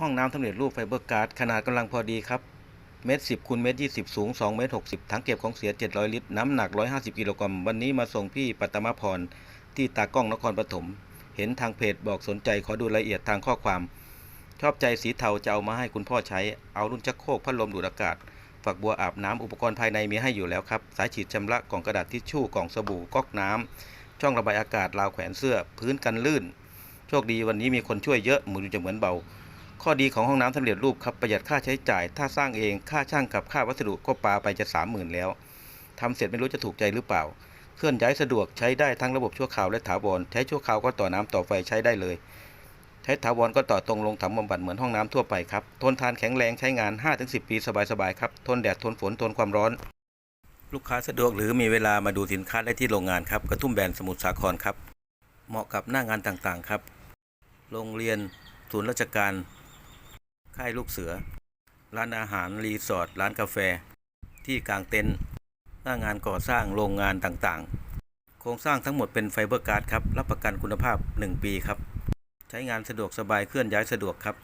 ห้องน้ำสำเร็จรูปไฟเบอร์การ์ดขนาดกำลังพอดีครับเมตรสิบคูณเมตรยี่สิบสูงสองเมตรหกสิบถังเก็บของเสียเจ็ดร้อยลิตร น้ำหนักร้อยห้าสิบกิโลกรัม วันนี้มาส่งพี่ปัตมพร ที่ตากล้องนครปฐม เห็นทางเพจบอกสนใจขอดูรายละเอียดทางข้อความ ชอบใจสีเทาจะเอามาให้คุณพ่อใช้ เอารุ่นชักโครกพัดลมดูดอากาศ ฝักบัวอาบน้ำอุปกรณ์ภายในมีให้อยู่แล้วครับ สายฉีดชำระกล่องกระดาษทิชชู่กล่องสบู่ก๊อกน้ำช่องระบายอากาศราวแขวนเสื้อ พื้นกันลื่น โชคดีวันนี้มีคนช่วยเยอะมือจะเหมือนเบา ข้อดีของห้องน้ำสำเร็จรูปครับประหยัดค่าใช้จ่าย ถ้าสร้างเองค่าช่างกับค่าวัสดุก็ปาไปจะสามหมื่นแล้วทำเสร็จไม่รู้จะถูกใจหรือเปล่า เคลื่อนย้ายสะดวกใช้ได้ทั้งระบบชั่วคราวและถาวรใช้ชั่วคราวก็ต่อน้ำต่อไฟใช้ได้เลย ใช้ถาวรก็ต่อตรงลงถังบำบัดเหมือนห้องน้ำทั่วไปครับทนทานแข็งแรงใช้งาน 5-10 ปีสบายๆครับทนแดดทนฝนทนความร้อน ลูกค้าสะดวกหรือมีเวลามาดูสินค้าได้ที่โรงงานครับกระทุ่มแบนสมุทรสาครครับเหมาะกับหน้างานต่างๆครับ โรงเรียนศูนย์ราชการ ค่ายลูกเสือ ร้านอาหารรีสอร์ทร้านกาแฟ ที่กลางเต็นท์หน้างานก่อสร้างโรงงานต่างๆ โครงสร้างทั้งหมดเป็นไฟเบอร์การ์ดครับ รับประกันคุณภาพ 1 ปีครับ ใช้งานสะดวกสบายเคลื่อนย้ายสะดวกครับ